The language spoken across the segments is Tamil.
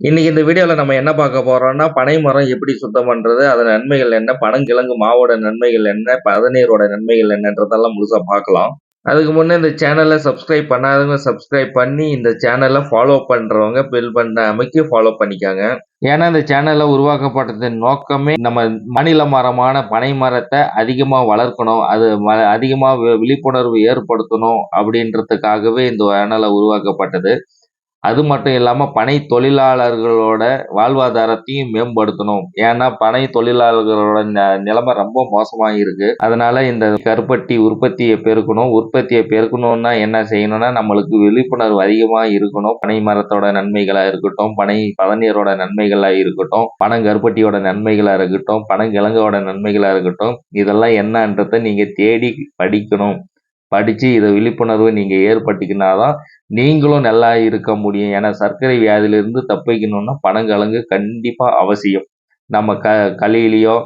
இன்றைக்கி இந்த வீடியோவில் நம்ம என்ன பார்க்க போகிறோம்னா பனை மரம் எப்படி சுத்தம் பண்ணுறது அதன் நன்மைகள் என்ன? பனங்கிழங்கு மாவோட நன்மைகள் என்ன? பதநீரோட நன்மைகள் என்னன்றதெல்லாம் முழுசாக பார்க்கலாம். அதுக்கு முன்னே இந்த சேனலை சப்ஸ்கிரைப் பண்ணாதவங்க சப்ஸ்கிரைப் பண்ணி, இந்த சேனலை ஃபாலோ பண்ணுறவங்க பில் பண்ண அமைக்கி ஃபாலோ பண்ணிக்காங்க ஏன்னா, இந்த சேனலை உருவாக்கப்பட்டதின் நோக்கமே நம்ம மாநில மரமான பனை மரத்தை அதிகமாக வளர்க்கணும். அது ம வி விழிப்புணர்வு ஏற்படுத்தணும் அப்படின்றதுக்காகவே இந்த சேனலை உருவாக்கப்பட்டது. அது மட்டும் இல்லாமல் பனை தொழிலாளர்களோட வாழ்வாதாரத்தையும் மேம்படுத்தணும். ஏன்னா, பனை தொழிலாளர்களோட ந நிலைமை ரொம்ப மோசமாக இருக்குது அதனால இந்த கருப்பட்டி உற்பத்தியை பெருக்கணும். உற்பத்தியை பெருக்கணும்னா என்ன செய்யணும்னா, நம்மளுக்கு விழிப்புணர்வு அதிகமாக இருக்கணும். பனை மரத்தோட நன்மைகளாக இருக்கட்டும், பனை பதநீரோட நன்மைகளாக இருக்கட்டும், பனங்கருப்பட்டியோட நன்மைகளாக இருக்கட்டும், பனங்கிழங்கோட நன்மைகளாக இருக்கட்டும், இதெல்லாம் என்னன்றதை நீங்கள் தேடி படிக்கணும். படித்து இதை விழிப்புணர்வு நீங்கள் ஏற்படுத்திக்கினா தான், நீங்களும் நல்லா இருக்க முடியும். ஏன்னா, சர்க்கரை வியாதியிலிருந்து தப்பிக்கணும்னா பனங்கிழங்கு கண்டிப்பாக அவசியம். நம்ம க களியிலையோ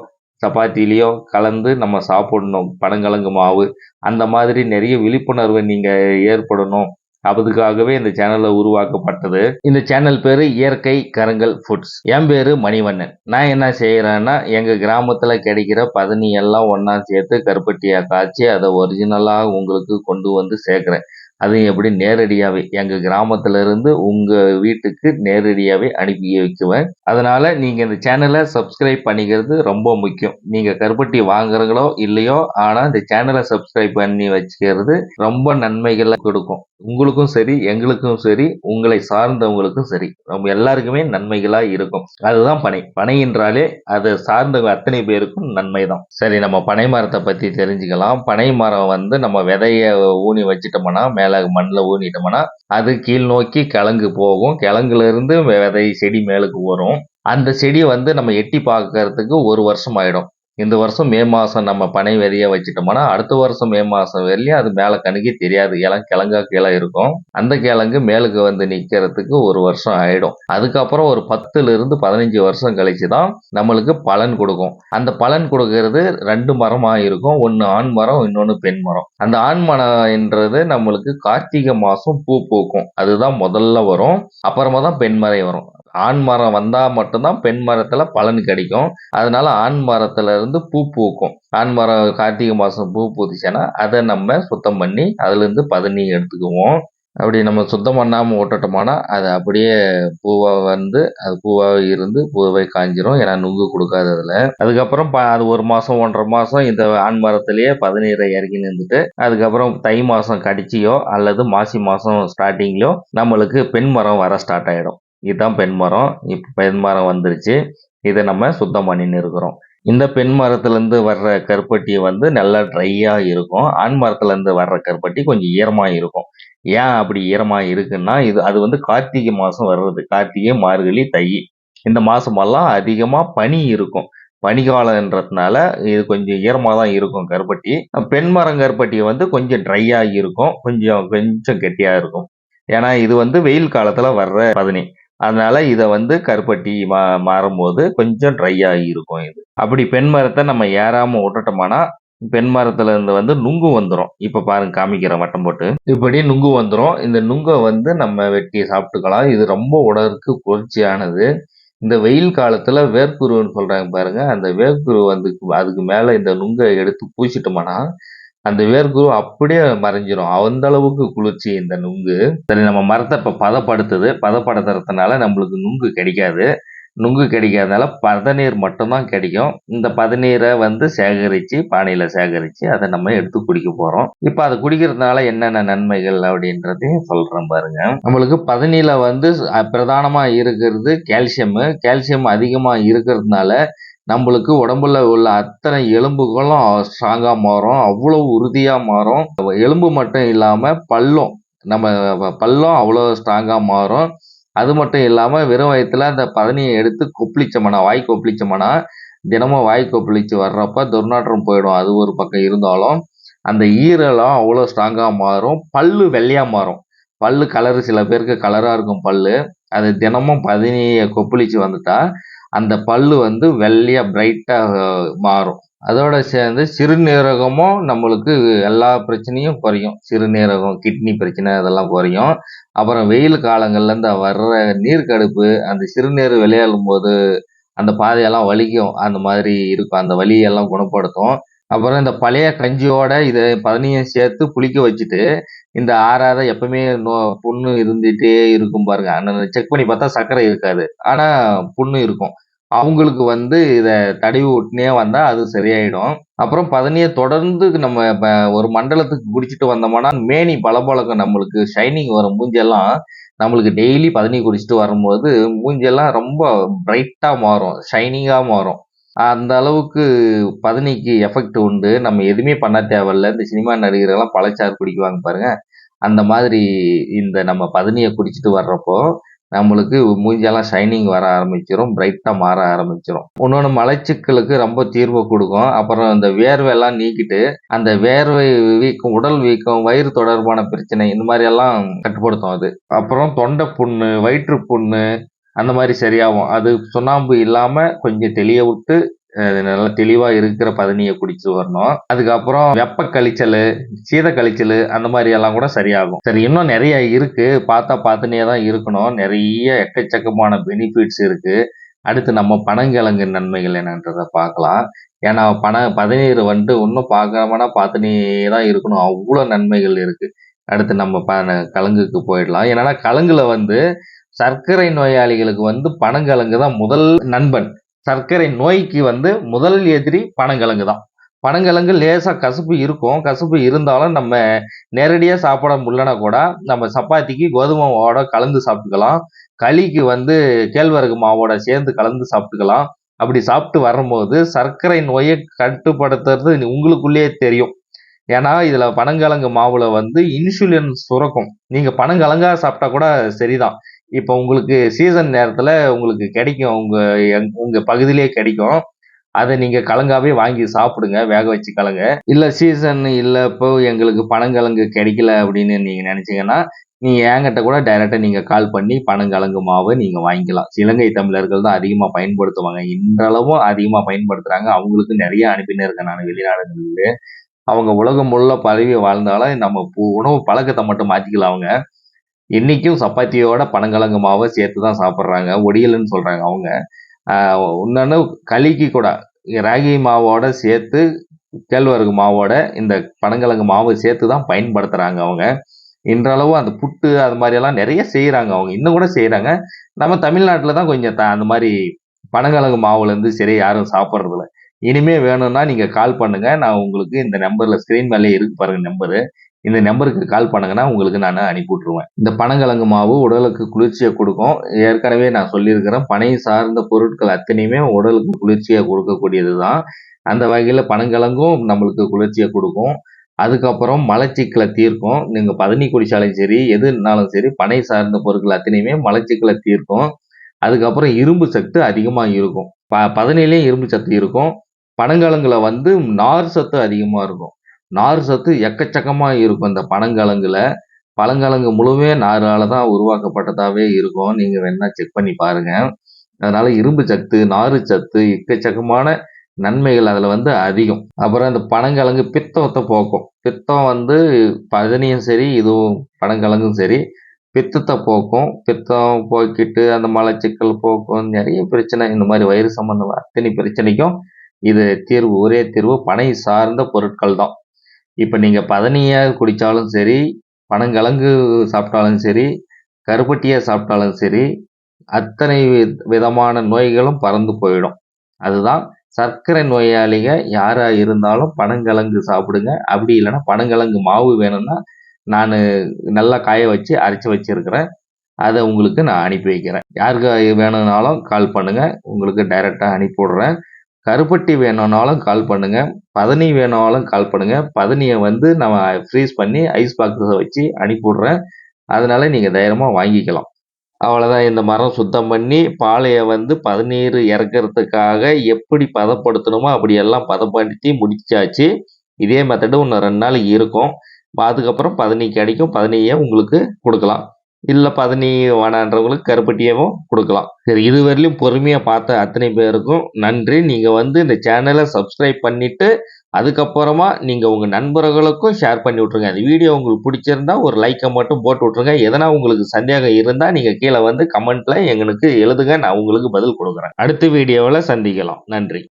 சப்பாத்திலேயோ கலந்து நம்ம சாப்பிடணும். பனங்கிழங்கு மாவு. அந்த மாதிரி நிறைய விழிப்புணர்வு நீங்கள் ஏற்படணும். அதுக்காகவே இந்த சேனல்ல உருவாக்கப்பட்டது. இந்த சேனல் பேரு இயற்கை கருங்கல் ஃபுட்ஸ். என் பேரு மணிவண்ணன். நான் என்ன செய்யறேன்னா எங்க கிராமத்துல கிடைக்கிற பதனி எல்லாம் ஒன்னா சேர்த்து கருப்பட்டியா காய்ச்சி, அதை ஒரிஜினலா உங்களுக்கு கொண்டு வந்து சேர்க்கிறேன். அதையும் எப்படி நேரடியாகவே எங்கள் கிராமத்துல இருந்து வீட்டுக்கு நேரடியாகவே அனுப்பி வைக்குவேன். அதனால் நீங்கள் இந்த சேனலை சப்ஸ்கிரைப் பண்ணிக்கிறது ரொம்ப முக்கியம். நீங்கள் கருப்பட்டி வாங்குறீங்களோ இல்லையோ, ஆனால் இந்த சேனலை சப்ஸ்கிரைப் பண்ணி வச்சுக்கிறது ரொம்ப நன்மைகளை கொடுக்கும். உங்களுக்கும் சரி, எங்களுக்கும் சரி, உங்களை சார்ந்தவங்களுக்கும் சரி. நம்ம எல்லாருக்குமே நன்மைகளாக இருக்கும். அதுதான் பனை. பனை என்றாலே அதை சார்ந்தவங்க அத்தனை பேருக்கும் நன்மை தான். சரி நம்ம பனை மரத்தை பற்றி தெரிஞ்சுக்கலாம். பனை மரம் வந்து நம்ம விதையை ஊனி வச்சுட்டோம்னா, மேலே மண்ணில் ஊனிட்டோம்னா, அது கீழ் நோக்கி கிழங்கு போகும். கிழங்குல இருந்து விதை செடி மேலுக்கு வரும். அந்த செடி வந்து நம்ம எட்டி பார்க்கறதுக்கு ஒரு வருஷம் ஆயிடும். இந்த வருஷம் மே மாதம் நம்ம பனை வெறியை வச்சுட்டோம்னா, அடுத்த வருஷம் மே மாதம் வரையிலையும் அது மேலே கணக்கி தெரியாது. இளம் கிழங்கா கீழே இருக்கும். அந்த கிழங்கு மேலுக்கு வந்து நிற்கிறதுக்கு ஒரு வருஷம் ஆயிடும். அதுக்கப்புறம் ஒரு 10லிருந்து 15 வருஷம் கழிச்சு தான் நம்மளுக்கு பலன் கொடுக்கும் அந்த பலன் கொடுக்கறது ரெண்டு மரமாக இருக்கும். ஒன்று ஆண் மரம், இன்னொன்று பெண் மரம். அந்த ஆண் மரம் என்றது நம்மளுக்கு கார்த்திகை மாதம் பூ பூக்கும். அதுதான் முதல்ல வரும். அப்புறமா தான் பெண்மரம் வரும். ஆண் மரம் வந்தால் மட்டும்தான் பெண் மரத்தில் பலன் கிடைக்கும். அதனால ஆண் மரத்தில் இருந்து பூ பூக்கும். ஆண் மரம் கார்த்திகை மாதம் பூ பூத்துச்சுன்னா, அதை நம்ம சுத்தம் பண்ணி அதுலேருந்து பதனி எடுத்துக்குவோம். அப்படி நம்ம சுத்தம் பண்ணாமல் விட்டுட்டோம்னா, அது அப்படியே பூவாக வந்து அது பூவாக இருந்து பூவே காஞ்சிரும் ஏன்னா நுங்கு கொடுக்காது அதில் அதுக்கப்புறம் ப அது ஒரு மாதம் ஒன்றரை மாதம் இந்த ஆண் மரத்துலேயே பதினீரை இறக்கி நின்றுட்டு அதுக்கப்புறம் தை மாதம் கடிச்சியோ அல்லது மாசி மாதம் ஸ்டார்டிங்லையோ நம்மளுக்கு பெண் மரம் வர ஸ்டார்ட் ஆகிடும் இதுதான் பெண் மரம். இப்போ பெண் மரம் வந்துருச்சு. இதை நம்ம சுத்தம் பண்ணின்னு இருக்கிறோம். இந்த பெண் மரத்துலேருந்து வர்ற கருப்பட்டி வந்து நல்லா ட்ரையாக இருக்கும். ஆண் மரத்துலேருந்து வர்ற கருப்பட்டி கொஞ்சம் ஈரமாக இருக்கும். ஏன் அப்படி ஈரமாக இருக்குன்னா, இது அது வந்து கார்த்திகை மாதம் வர்றது. கார்த்திகை, மார்கழி, தை. இந்த மாதமெல்லாம் அதிகமாக பனி இருக்கும். பனிக்காலம்ன்றதுனால இது கொஞ்சம் ஈரமாக தான் இருக்கும் கருப்பட்டி. பெண் மரம் கருப்பட்டி வந்து கொஞ்சம் ட்ரையாக இருக்கும். கொஞ்சம் கொஞ்சம் கெட்டியாக இருக்கும். ஏன்னா, இது வந்து வெயில் காலத்தில் வர்ற பதனி. அதனால இதை வந்து கருப்பட்டி மா மாறும்போது கொஞ்சம் ட்ரையா இருக்கும் இது. அப்படி பெண் மரத்தை நம்ம ஏறாம விட்டுட்டோம்னா, பெண் மரத்துல இருந்து வந்து நுங்கு வந்துடும் இப்ப பாருங்க காமிக்கிற வட்டம் போட்டு. இப்படி நுங்கு வந்துடும் இந்த நுங்கை வந்து நம்ம வெட்டி சாப்பிட்டுக்கலாம். இது ரொம்ப உடலுக்கு குளிர்ச்சியானது. இந்த வெயில் காலத்துல வேர்க்குருவுன்னு சொல்றாங்க பாருங்க. அந்த வேர்க்குரு வந்து அதுக்கு மேல இந்த நுங்கை எடுத்து பூசிட்டோம்னா, அந்த வேர்க்குரு அப்படியே மறைஞ்சிரும். அந்த அளவுக்கு குளிர்ச்சி இந்த நுங்கு. சரி நம்ம மரத்தை இப்போ பதப்படுத்துது. பதப்படுத்துறதுனால நம்மளுக்கு நுங்கு கிடைக்காது. நுங்கு கிடைக்காதனால பதநீர் மட்டும்தான் கிடைக்கும். இந்த பதநீரை வந்து சேகரித்து பானையில் சேகரித்து அதை நம்ம எடுத்து குடிக்க போகிறோம் இப்போ அதை குடிக்கிறதுனால என்னென்ன நன்மைகள் அப்படின்றதையும் சொல்கிறேன் பாருங்க. நம்மளுக்கு பதனியில் வந்து பிரதானமாக இருக்கிறது கால்சியமு. கால்சியம் அதிகமாக இருக்கிறதுனால, நம்மளுக்கு உடம்புல உள்ள அத்தனை எலும்புகளும் ஸ்ட்ராங்காக மாறும். அவ்வளோ உறுதியாக மாறும். எலும்பு மட்டும் இல்லாமல் பல்லும். நம்ம பல்லும் அவ்வளோ ஸ்ட்ராங்காக மாறும். அது மட்டும் இல்லாமல் வெறும் வயித்துல அந்த பதனியை எடுத்து கொப்பளிச்சோம்னா, வாய் கொப்பளிச்சோம்னா, தினமும் வாய் கொப்பளிச்சு வர்றப்ப துர்நாற்றம் போயிடும். அது ஒரு பக்கம் இருந்தாலும், அந்த ஈரலாம் அவ்வளோ ஸ்ட்ராங்காக மாறும். பல்லு வெள்ளையாக மாறும். பல்லு கலரு சில பேருக்கு கலராக இருக்கும் பல்லு. அது தினமும் பதினியை கொப்பளிச்சு வந்துட்டா, அந்த பல்லு வந்து வெள்ளையா பிரைட்டாக மாறும். அதோட சேர்ந்து சிறுநீரகமும் நம்மளுக்கு எல்லா பிரச்சனையும் குறையும். சிறுநீரகம் கிட்னி பிரச்சனை அதெல்லாம் குறையும். அப்புறம் வெயில் காலங்களில் இந்த வர்ற நீர்க்கடுப்பு அந்த சிறுநீர் விளையாடும் போது அந்த பாதையெல்லாம் வலிக்கும். அந்த மாதிரி இருக்கும். அந்த வலியெல்லாம் குணப்படுத்தும். அப்புறம் இந்த பழைய கஞ்சியோட இதை பதினியும் சேர்த்து புளிக்க வச்சுட்டு இந்த ஆறாத எப்பவுமே நோ புண்ணு இருந்துகிட்டே இருக்கும் பாருங்க. அந்த செக் பண்ணி பார்த்தா சர்க்கரை இருக்காது. ஆனால் புண்ணு இருக்கும். அவங்களுக்கு வந்து இதை தடவி விட்டுனே வந்தால் அது சரியாயிடும். அப்புறம் பதனியை தொடர்ந்து நம்ம இப்போ ஒரு மண்டலத்துக்கு குடிச்சிட்டு வந்தோம்னா மேனி பளபளக்கம் நம்மளுக்கு ஷைனிங் வரும். மூஞ்செல்லாம் நம்மளுக்கு டெய்லி பதனி குடிச்சிட்டு வரும்போது மூஞ்செல்லாம் ரொம்ப பிரைட்டாக மாறும். ஷைனிங்காக மாறும். அந்த அளவுக்கு பதனிக்கு எஃபெக்ட் உண்டு. நம்ம எதுவுமே பண்ண தேவையில்ல. இந்த சினிமா நடிகர்கள்லாம் பழச்சாறு குடிக்குவாங்க பாருங்க. அந்த மாதிரி இந்த நம்ம பதனியை குடிச்சிட்டு வர்றப்போ நம்மளுக்கு மூஞ்செல்லாம் ஷைனிங் வர ஆரம்பிச்சிடும் பிரைட்டாக மாற ஆரம்பிச்சிடும் இன்னொன்று மலைச்சிக்கலுக்கு ரொம்ப தீர்வு கொடுக்கும். அப்புறம் இந்த வேர்வையெல்லாம் நீக்கிட்டு அந்த வேர்வை வீக்கம் உடல் வீக்கம் வயிறு தொடர்பான பிரச்சனை இந்த மாதிரி எல்லாம் கட்டுப்படுத்தும் அது. அப்புறம் தொண்டை புண்ணு வயிற்று புண்ணு அந்த மாதிரி சரியாகும். அது சுண்ணாம்பு இல்லாமல் கொஞ்சம் தெளிய விட்டு நல்லா தெளிவாக இருக்கிற பதனியை குடிச்சு வரணும். அதுக்கப்புறம் வெப்ப கழிச்சல் சீத கழிச்சல் அந்த மாதிரி எல்லாம் கூட சரியாகும். சரி இன்னும் நிறைய இருக்கு. பார்த்தா பார்த்துனே தான் இருக்கணும். நிறைய எக்கச்சக்கமான பெனிஃபிட்ஸ் இருக்கு. அடுத்து நம்ம பனங்கிழங்கு நன்மைகள் என்னன்றதை பார்க்கலாம். ஏன்னா பன பதநீர் வந்துட்டு இன்னும் பார்க்காமனா பார்த்துனே தான் இருக்கணும். அவ்வளோ நன்மைகள் இருக்கு. அடுத்து நம்ம ப கலங்குக்கு போயிடலாம். ஏன்னா கலங்குல வந்து சர்க்கரை நோயாளிகளுக்கு வந்து பனங்கிழங்கு தான் முதல் நண்பன். சர்க்கரை நோய்க்கு வந்து முதல் எதிரி பனங்கிழங்கு தான் பனங்கிழங்கு லேசாக கசப்பு இருக்கும். கசப்பு இருந்தாலும் நம்ம நேரடியாக சாப்பிட முடியலனா கூட நம்ம சப்பாத்திக்கு கோதுமை மாவோட கலந்து சாப்பிட்டுக்கலாம். களிக்கு வந்து கேழ்வரகு மாவோட சேர்ந்து கலந்து சாப்பிட்டுக்கலாம். அப்படி சாப்பிட்டு வரும்போது சர்க்கரை நோயை கட்டுப்படுத்துறது உங்களுக்குள்ளேயே தெரியும். ஏன்னா இதில் பனங்கிழங்கு மாவுல வந்து இன்சுலின் சுரக்கும். நீங்கள் பனங்கிழங்கா சாப்பிட்டா கூட சரிதான். இப்போ உங்களுக்கு சீசன் நேரத்தில் உங்களுக்கு கிடைக்கும். உங்கள் எங்- பகுதியிலே கிடைக்கும். அதை நீங்கள் கலங்காவே வாங்கி சாப்பிடுங்க வேக வச்சு கலங்க. இல்லை சீசன் இல்லை இப்போ எங்களுக்கு பனங்கிழங்கு கிடைக்கல அப்படின்னு நீங்கள் நினச்சிங்கன்னா நீங்கள் என்கிட்ட கூட டைரெக்டாக நீங்கள் கால் பண்ணி பனங்கிழங்கு மாவை நீங்கள் வாங்கிக்கலாம். இலங்கை தமிழர்கள் தான் அதிகமாக பயன்படுத்துவாங்க. இன்றளவும் அதிகமாக பயன்படுத்துகிறாங்க அவங்களுக்கு நிறைய அனுப்பினே இருக்கேன் நான் வெளிநாடுகளில் அவங்க உலகம் முள்ள பதவி வாழ்ந்தாலும் நம்ம உணவு பழக்கத்தை மட்டும் மாற்றிக்கலாம் அவங்க. இன்னைக்கும் சப்பாத்தியோட பனங்கிழங்கு மாவை சேர்த்து தான் சாப்பிட்றாங்க. ஒடியல்னு சொல்கிறாங்க அவங்க. இன்னொன்று களிக்கு கூட ராகி மாவோட சேர்த்து கேழ்வரகு மாவோட இந்த பனங்கிழங்கு மாவை சேர்த்து தான் பயன்படுத்துகிறாங்க அவங்க. இன்றளவு அந்த புட்டு அது மாதிரி எல்லாம் நிறைய செய்கிறாங்க அவங்க. இன்னும் கூட செய்கிறாங்க நம்ம தமிழ்நாட்டில் தான் கொஞ்சம் த- அந்த மாதிரி பனங்கிழங்கு மாவுலேருந்து சரி யாரும் சாப்பிட்றதில்ல. இனிமே வேணும்னா நீங்கள் கால் பண்ணுங்கள் நான் உங்களுக்கு இந்த நம்பரில் ஸ்க்ரீன் மேலே இருக்கு பாருங்கள் நம்பரு இந்த நம்பருக்கு கால் பண்ணுங்கன்னா உங்களுக்கு நான் அனுப்பி விட்ருவேன் இந்த பனங்கிழங்கு மாவு உடலுக்கு குளிர்ச்சியை கொடுக்கும். ஏற்கனவே நான் சொல்லியிருக்கிறேன் பனை சார்ந்த பொருட்கள் அத்தனையுமே உடலுக்கு குளிர்ச்சியை கொடுக்கக்கூடியது தான் அந்த வகையில் பனங்கிழங்கும் நம்மளுக்கு குளிர்ச்சியை கொடுக்கும். அதுக்கப்புறம் மலச்சிக்கலை தீர்க்கும். நீங்கள் பதனி குடிச்சாலும் சரி எதுனாலும் சரி பனை சார்ந்த பொருட்கள் அத்தனையுமே மலச்சிக்கலை தீர்க்கும். அதுக்கப்புறம் இரும்பு சத்து அதிகமாக இருக்கும். ப பதனிலையும் இரும்பு சத்து இருக்கும். பனங்கிழங்குல வந்து நார் சத்து அதிகமாக இருக்கும். நார் சத்து எக்கச்சக்கமாக இருக்கும். இந்த பனங்கிழங்குல பழங்கிழங்கு முழுவே நாரால் தான் உருவாக்கப்பட்டதாகவே இருக்கும். நீங்கள் வேணா செக் பண்ணி பாருங்கள் அதனால் இரும்பு சத்து நாறு சத்து எக்கச்சக்கமான நன்மைகள் அதில் வந்து அதிகம். அப்புறம் இந்த பனங்கிழங்கு பித்தத்தை போக்கும். பித்தம் வந்து பதனியும் சரி இதுவும் பனங்கிழங்கும் சரி பித்தத்தை போக்கும். பித்தம் போக்கிட்டு அந்த மலச்சிக்கல் போக்கும். நிறைய பிரச்சனை இந்த மாதிரி வயிறு சம்மந்தமாக அத்தனை பிரச்சனைக்கும் இது தீர்வு ஒரே தீர்வு பனை சார்ந்த பொருட்கள் தான் இப்போ நீங்கள் பதனியாக குடித்தாலும் சரி பனங்கிழங்கு சாப்பிட்டாலும் சரி கருப்பட்டியாக சாப்பிட்டாலும் சரி அத்தனை வி- விதமான நோய்களும் பறந்து போயிடும். அதுதான் சர்க்கரை நோயாளிங்க யாராக இருந்தாலும் பனங்கிழங்கு சாப்பிடுங்க. அப்படி இல்லைன்னா பனங்கிழங்கு மாவு வேணும்னா நான் நல்லா காய வச்சு அரைச்சி வச்சிருக்கிறேன். அதை உங்களுக்கு நான் அனுப்பி வைக்கிறேன். யாருக்கு வேணும்னாலும் கால் பண்ணுங்கள் உங்களுக்கு டைரெக்டாக அனுப்பி விடுறேன். கருப்பட்டி வேணும்னாலும் கால் பண்ணுங்க. பதனி வேணும்னாலும் கால் பண்ணுங்க. பதனியை வந்து நம்ம ஃப்ரீஸ் பண்ணி ஐஸ் பாக்ஸில் வச்சு அனுப்பிவிட்றேன். அதனால நீங்கள் தைரியமாக வாங்கிக்கலாம். அவ்வளோதான் இந்த மரம் சுத்தம் பண்ணி பாலையை வந்து பதநீர் இறக்கிறதுக்காக எப்படி பதப்படுத்தணுமோ அப்படியெல்லாம் பதப்படுத்தி முடிச்சாச்சு. இதே மெத்தடு இன்னும் ரெண்டு நாள் இருக்கும். அதுக்கப்புறம் பதனி கிடைக்கும். பதனியை உங்களுக்கு கொடுக்கலாம். இல்லை பதனி வேணான்றவங்களுக்கு கருப்பட்டியாவும் கொடுக்கலாம். சரி இதுவரையிலும் பொறுமையாக பார்த்த அத்தனை பேருக்கும் நன்றி. நீங்கள் வந்து இந்த சேனலை சப்ஸ்கிரைப் பண்ணிவிட்டு அதுக்கப்புறமா நீங்கள் உங்கள் நண்பர்களுக்கும் ஷேர் பண்ணி விட்ருங்க அந்த வீடியோ உங்களுக்கு பிடிச்சிருந்தா ஒரு லைக்கை மட்டும் போட்டு விட்ருங்க எதனா உங்களுக்கு சந்தேகம் இருந்தால் நீங்கள் கீழே வந்து கமெண்ட்டில் எங்களுக்கு எழுதுங்க. நான் உங்களுக்கு பதில் கொடுக்குறேன். அடுத்த வீடியோவில் சந்திக்கலாம். நன்றி.